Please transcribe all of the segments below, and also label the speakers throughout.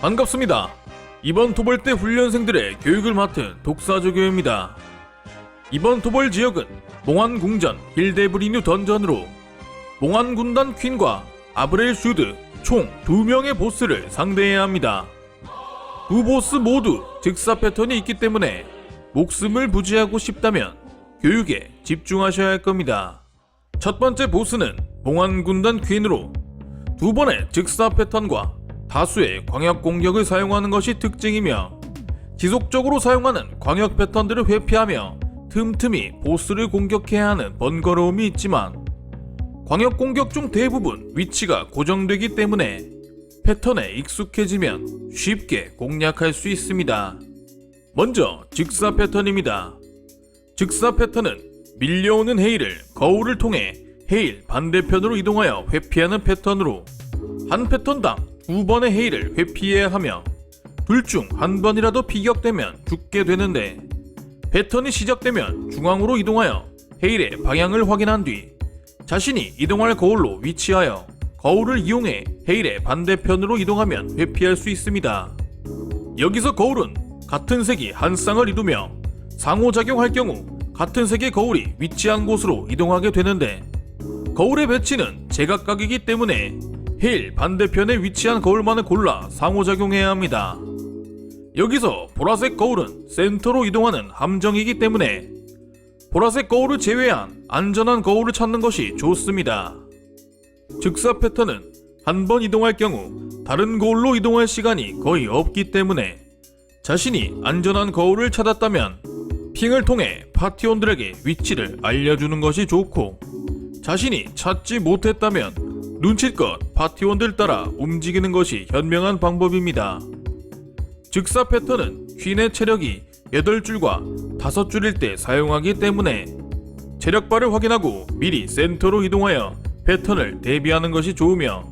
Speaker 1: 반갑습니다. 이번 토벌대 훈련생들의 교육을 맡은 독사조교입니다. 이번 토벌 지역은 몽환궁전 힐데브리뉴 던전으로 몽환군단 퀸과 아브렐 슈드 총 2명의 보스를 상대해야 합니다. 두 보스 모두 즉사 패턴이 있기 때문에 목숨을 부지하고 싶다면 교육에 집중하셔야 할 겁니다. 첫 번째 보스는 몽환군단 퀸으로 두 번의 즉사 패턴과 다수의 광역 공격을 사용하는 것이 특징이며 지속적으로 사용하는 광역 패턴들을 회피하며 틈틈이 보스를 공격해야 하는 번거로움이 있지만 광역 공격 중 대부분 위치가 고정되기 때문에 패턴에 익숙해지면 쉽게 공략할 수 있습니다. 먼저 즉사 패턴입니다. 즉사 패턴은 밀려오는 헤일을 거울을 통해 헤일 반대편으로 이동하여 회피하는 패턴으로 한 패턴당 두 번의 헤일을 회피해야 하며 둘 중 한 번이라도 피격되면 죽게 되는데 패턴이 시작되면 중앙으로 이동하여 헤일의 방향을 확인한 뒤 자신이 이동할 거울로 위치하여 거울을 이용해 헤일의 반대편으로 이동하면 회피할 수 있습니다. 여기서 거울은 같은 색이 한 쌍을 이루며 상호작용할 경우 같은 색의 거울이 위치한 곳으로 이동하게 되는데 거울의 배치는 제각각이기 때문에 헤일 반대편에 위치한 거울만을 골라 상호작용해야 합니다. 여기서 보라색 거울은 센터로 이동하는 함정이기 때문에 보라색 거울을 제외한 안전한 거울을 찾는 것이 좋습니다. 즉사 패턴은 한 번 이동할 경우 다른 거울로 이동할 시간이 거의 없기 때문에 자신이 안전한 거울을 찾았다면 핑을 통해 파티원들에게 위치를 알려주는 것이 좋고 자신이 찾지 못했다면 눈치껏 파티원들 따라 움직이는 것이 현명한 방법입니다. 즉사 패턴은 퀸의 체력이 8줄과 5줄일 때 사용하기 때문에 체력바를 확인하고 미리 센터로 이동하여 패턴을 대비하는 것이 좋으며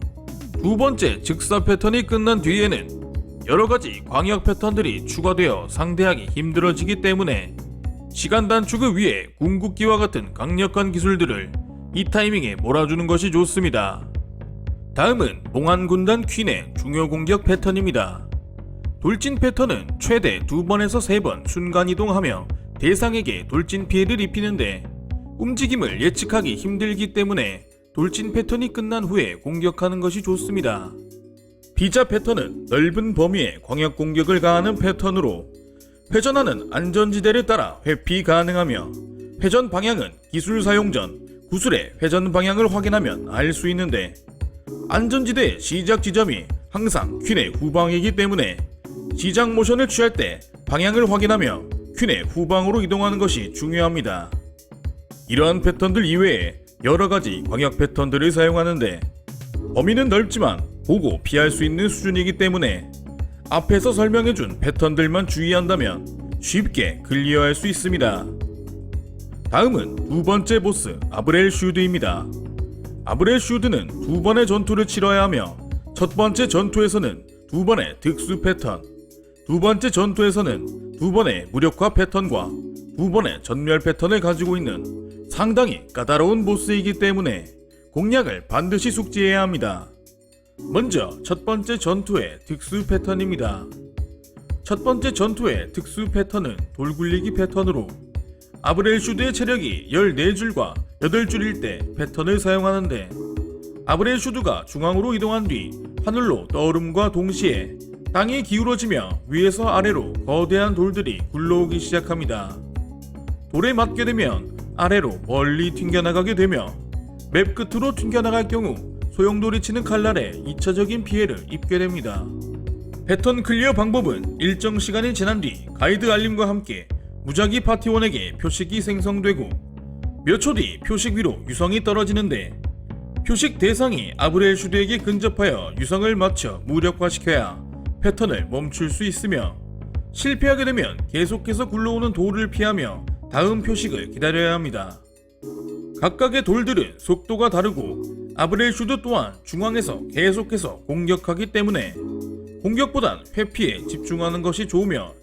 Speaker 1: 두 번째 즉사 패턴이 끝난 뒤에는 여러 가지 광역 패턴들이 추가되어 상대하기 힘들어지기 때문에 시간 단축을 위해 궁극기와 같은 강력한 기술들을 이 타이밍에 몰아주는 것이 좋습니다. 다음은 몽환군단 퀸의 중요 공격 패턴입니다. 돌진 패턴은 최대 두 번에서 세번 순간 이동하며 대상에게 돌진 피해를 입히는데 움직임을 예측하기 힘들기 때문에 돌진 패턴이 끝난 후에 공격하는 것이 좋습니다. 비자 패턴은 넓은 범위의 광역 공격을 가하는 패턴으로 회전하는 안전지대를 따라 회피 가능하며 회전 방향은 기술 사용 전 구슬의 회전 방향을 확인하면 알 수 있는데 안전지대의 시작 지점이 항상 퀸의 후방이기 때문에 시작 모션을 취할 때 방향을 확인하며 퀸의 후방으로 이동하는 것이 중요합니다. 이러한 패턴들 이외에 여러 가지 광역 패턴들을 사용하는데 범위는 넓지만 보고 피할 수 있는 수준이기 때문에 앞에서 설명해준 패턴들만 주의한다면 쉽게 클리어할 수 있습니다. 다음은 두 번째 보스 아브렐 슈드입니다. 아브렐 슈드는 두 번의 전투를 치러야 하며 첫 번째 전투에서는 두 번의 특수 패턴, 두 번째 전투에서는 두 번의 무력화 패턴과 두 번의 전멸 패턴을 가지고 있는 상당히 까다로운 보스이기 때문에 공략을 반드시 숙지해야 합니다. 먼저 첫 번째 전투의 특수 패턴입니다. 첫 번째 전투의 특수 패턴은 돌굴리기 패턴으로 아브렐 슈드의 체력이 14줄과 8줄일 때 패턴을 사용하는데 아브렐 슈드가 중앙으로 이동한 뒤 하늘로 떠오름과 동시에 땅이 기울어지며 위에서 아래로 거대한 돌들이 굴러오기 시작합니다. 돌에 맞게 되면 아래로 멀리 튕겨나가게 되며 맵 끝으로 튕겨나갈 경우 소용돌이 치는 칼날에 2차적인 피해를 입게 됩니다. 패턴 클리어 방법은 일정 시간이 지난 뒤 가이드 알림과 함께 무작위 파티원에게 표식이 생성되고 몇 초 뒤 표식 위로 유성이 떨어지는데 표식 대상이 아브렐 슈드에게 근접하여 유성을 맞춰 무력화시켜야 패턴을 멈출 수 있으며 실패하게 되면 계속해서 굴러오는 돌을 피하며 다음 표식을 기다려야 합니다. 각각의 돌들은 속도가 다르고 아브렐 슈드 또한 중앙에서 계속해서 공격하기 때문에 공격보단 회피에 집중하는 것이 좋으며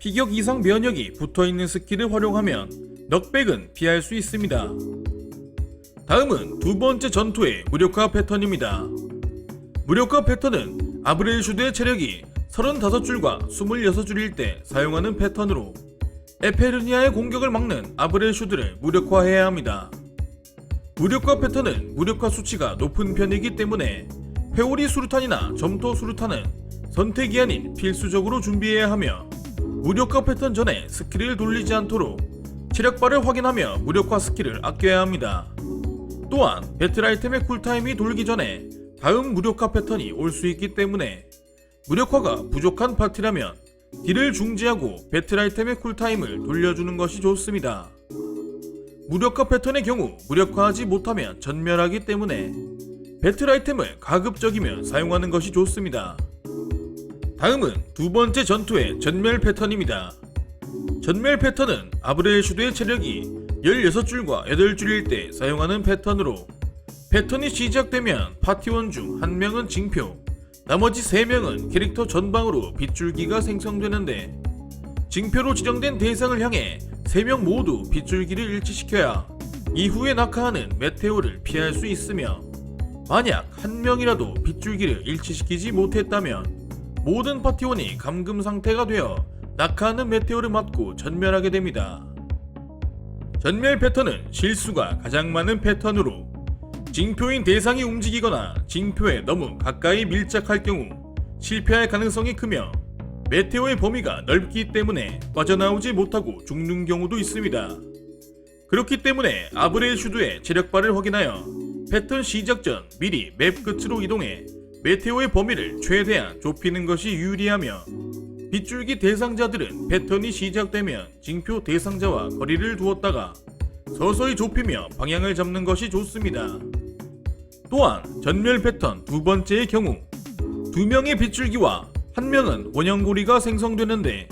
Speaker 1: 피격 이상 면역이 붙어있는 스킬을 활용하면 넉백은 피할 수 있습니다. 다음은 두 번째 전투의 무력화 패턴입니다. 무력화 패턴은 아브렐 슈드의 체력이 35줄과 26줄일 때 사용하는 패턴으로 에페르니아의 공격을 막는 아브렐슈드를 무력화해야 합니다. 무력화 패턴은 무력화 수치가 높은 편이기 때문에 회오리 수류탄이나 점토 수류탄은 선택이 아닌 필수적으로 준비해야 하며 무력화 패턴 전에 스킬을 돌리지 않도록 체력바를 확인하며 무력화 스킬을 아껴야 합니다. 또한 배틀 아이템의 쿨타임이 돌기 전에 다음 무력화 패턴이 올 수 있기 때문에 무력화가 부족한 파티라면 딜을 중지하고 배틀 아이템의 쿨타임을 돌려주는 것이 좋습니다. 무력화 패턴의 경우 무력화하지 못하면 전멸하기 때문에 배틀 아이템을 가급적이면 사용하는 것이 좋습니다. 다음은 두 번째 전투의 전멸 패턴입니다. 전멸 패턴은 아브렐 슈드의 체력이 16줄과 8줄일 때 사용하는 패턴으로 패턴이 시작되면 파티원 중 한 명은 징표, 나머지 3명은 캐릭터 전방으로 빗줄기가 생성되는데 징표로 지정된 대상을 향해 3명 모두 빗줄기를 일치시켜야 이후에 낙하하는 메테오를 피할 수 있으며 만약 한 명이라도 빗줄기를 일치시키지 못했다면 모든 파티원이 감금 상태가 되어 낙하하는 메테오를 맞고 전멸하게 됩니다. 전멸 패턴은 실수가 가장 많은 패턴으로 징표인 대상이 움직이거나 징표에 너무 가까이 밀착할 경우 실패할 가능성이 크며 메테오의 범위가 넓기 때문에 빠져나오지 못하고 죽는 경우도 있습니다. 그렇기 때문에 아브레 슈드의 체력바를 확인하여 패턴 시작 전 미리 맵 끝으로 이동해 메테오의 범위를 최대한 좁히는 것이 유리하며 빗줄기 대상자들은 패턴이 시작되면 징표 대상자와 거리를 두었다가 서서히 좁히며 방향을 잡는 것이 좋습니다. 또한 전멸 패턴 두 번째의 경우 두 명의 빗줄기와 한 명은 원형고리가 생성되는데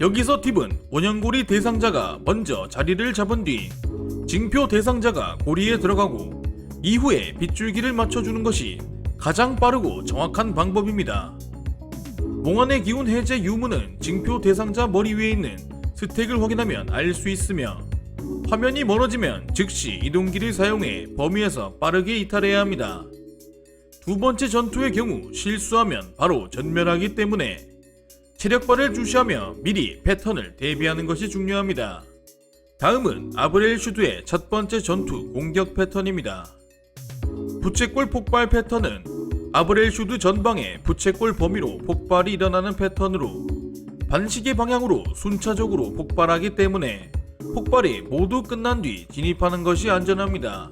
Speaker 1: 여기서 팁은 원형고리 대상자가 먼저 자리를 잡은 뒤 징표 대상자가 고리에 들어가고 이후에 빗줄기를 맞춰주는 것이 가장 빠르고 정확한 방법입니다. 몽환의 기운 해제 유무는 징표 대상자 머리 위에 있는 스택을 확인하면 알 수 있으며 화면이 멀어지면 즉시 이동기를 사용해 범위에서 빠르게 이탈해야 합니다. 두 번째 전투의 경우 실수하면 바로 전멸하기 때문에 체력바를 주시하며 미리 패턴을 대비하는 것이 중요합니다. 다음은 아브렐 슈드의 첫 번째 전투 공격 패턴입니다. 부채꼴 폭발 패턴은 아브렐 슈드 전방에 부채꼴 범위로 폭발이 일어나는 패턴으로 반시계 방향으로 순차적으로 폭발하기 때문에 폭발이 모두 끝난 뒤 진입하는 것이 안전합니다.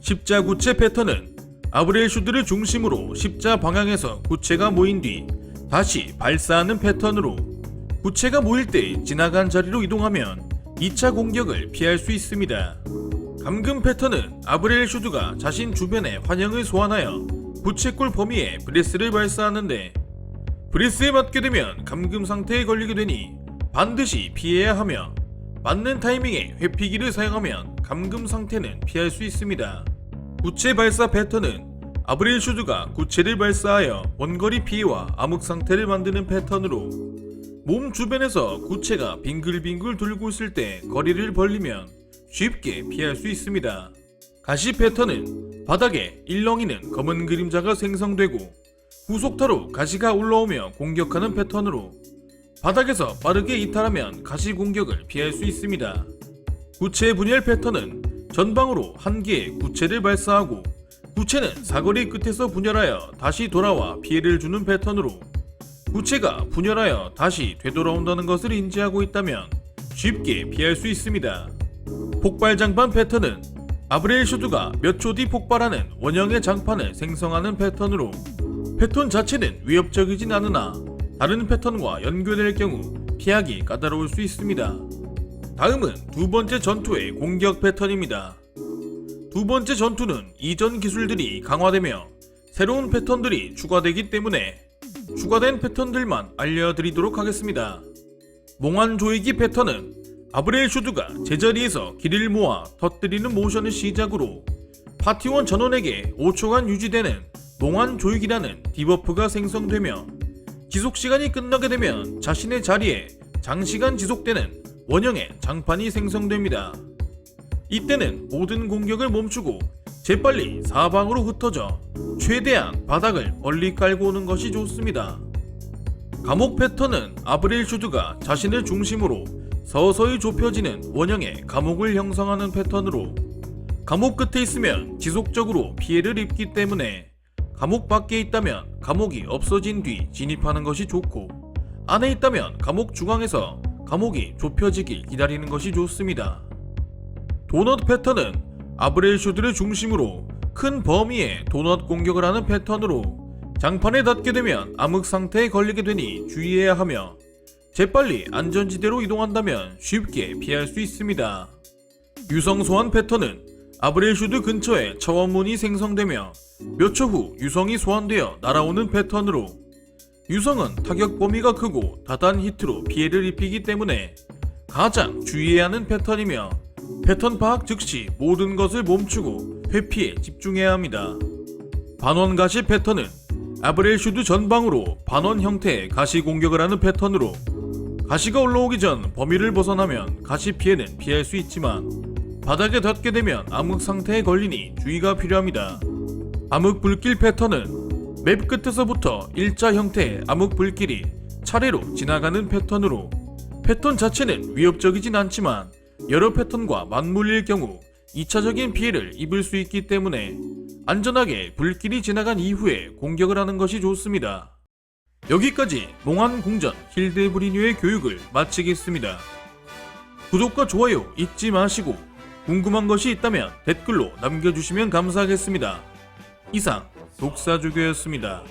Speaker 1: 십자 구체 패턴은 아브렐 슈드를 중심으로 십자 방향에서 구체가 모인 뒤 다시 발사하는 패턴으로 구체가 모일 때 지나간 자리로 이동하면 2차 공격을 피할 수 있습니다. 감금 패턴은 아브렐 슈드가 자신 주변에 환영을 소환하여 부채꼴 범위에 브레스를 발사하는데 브레스에 맞게 되면 감금 상태에 걸리게 되니 반드시 피해야 하며 맞는 타이밍에 회피기를 사용하면 감금 상태는 피할 수 있습니다. 구체 발사 패턴은 아브렐 슈드가 구체를 발사하여 원거리 피해와 암흑 상태를 만드는 패턴으로 몸 주변에서 구체가 빙글빙글 돌고 있을 때 거리를 벌리면 쉽게 피할 수 있습니다. 가시 패턴은 바닥에 일렁이는 검은 그림자가 생성되고 후속타로 가시가 올라오며 공격하는 패턴으로 바닥에서 빠르게 이탈하면 가시 공격을 피할 수 있습니다. 구체 분열 패턴은 전방으로 한 개의 구체를 발사하고 구체는 사거리 끝에서 분열하여 다시 돌아와 피해를 주는 패턴으로 구체가 분열하여 다시 되돌아온다는 것을 인지하고 있다면 쉽게 피할 수 있습니다. 폭발 장판 패턴은 아브레일 슈드가 몇 초 뒤 폭발하는 원형의 장판을 생성하는 패턴으로 패턴 자체는 위협적이진 않으나 다른 패턴과 연결될 경우 피하기 까다로울 수 있습니다. 다음은 두 번째 전투의 공격 패턴입니다. 두 번째 전투는 이전 기술들이 강화되며 새로운 패턴들이 추가되기 때문에 추가된 패턴들만 알려드리도록 하겠습니다. 몽환 조이기 패턴은 아브렐 슈드가 제자리에서 길을 모아 터뜨리는 모션을 시작으로 파티원 전원에게 5초간 유지되는 몽환 조이기라는 디버프가 생성되며 지속 시간이 끝나게 되면 자신의 자리에 장시간 지속되는 원형의 장판이 생성됩니다. 이때는 모든 공격을 멈추고 재빨리 사방으로 흩어져 최대한 바닥을 멀리 깔고 오는 것이 좋습니다. 감옥 패턴은 아브렐 슈드가 자신을 중심으로 서서히 좁혀지는 원형의 감옥을 형성하는 패턴으로 감옥 끝에 있으면 지속적으로 피해를 입기 때문에 감옥 밖에 있다면 감옥이 없어진 뒤 진입하는 것이 좋고 안에 있다면 감옥 중앙에서 감옥이 좁혀지길 기다리는 것이 좋습니다. 도넛 패턴은 아브렐 슈드를 중심으로 큰 범위의 도넛 공격을 하는 패턴으로 장판에 닿게 되면 암흑 상태에 걸리게 되니 주의해야 하며 재빨리 안전지대로 이동한다면 쉽게 피할 수 있습니다. 유성 소환 패턴은 아브렐 슈드 근처에 차원문이 생성되며 몇 초 후 유성이 소환되어 날아오는 패턴으로 유성은 타격 범위가 크고 다단 히트로 피해를 입히기 때문에 가장 주의해야 하는 패턴이며 패턴 파악 즉시 모든 것을 멈추고 회피에 집중해야 합니다. 반원 가시 패턴은 아브렐 슈드 전방으로 반원 형태의 가시 공격을 하는 패턴으로 가시가 올라오기 전 범위를 벗어나면 가시 피해는 피할 수 있지만 바닥에 닿게 되면 암흑 상태에 걸리니 주의가 필요합니다. 암흑 불길 패턴은 맵 끝에서부터 일자 형태의 암흑 불길이 차례로 지나가는 패턴으로 패턴 자체는 위협적이진 않지만 여러 패턴과 맞물릴 경우 2차적인 피해를 입을 수 있기 때문에 안전하게 불길이 지나간 이후에 공격을 하는 것이 좋습니다. 여기까지 몽환 궁전 힐데브리뉴의 교육을 마치겠습니다. 구독과 좋아요 잊지 마시고 궁금한 것이 있다면 댓글로 남겨주시면 감사하겠습니다. 이상 독사주교였습니다.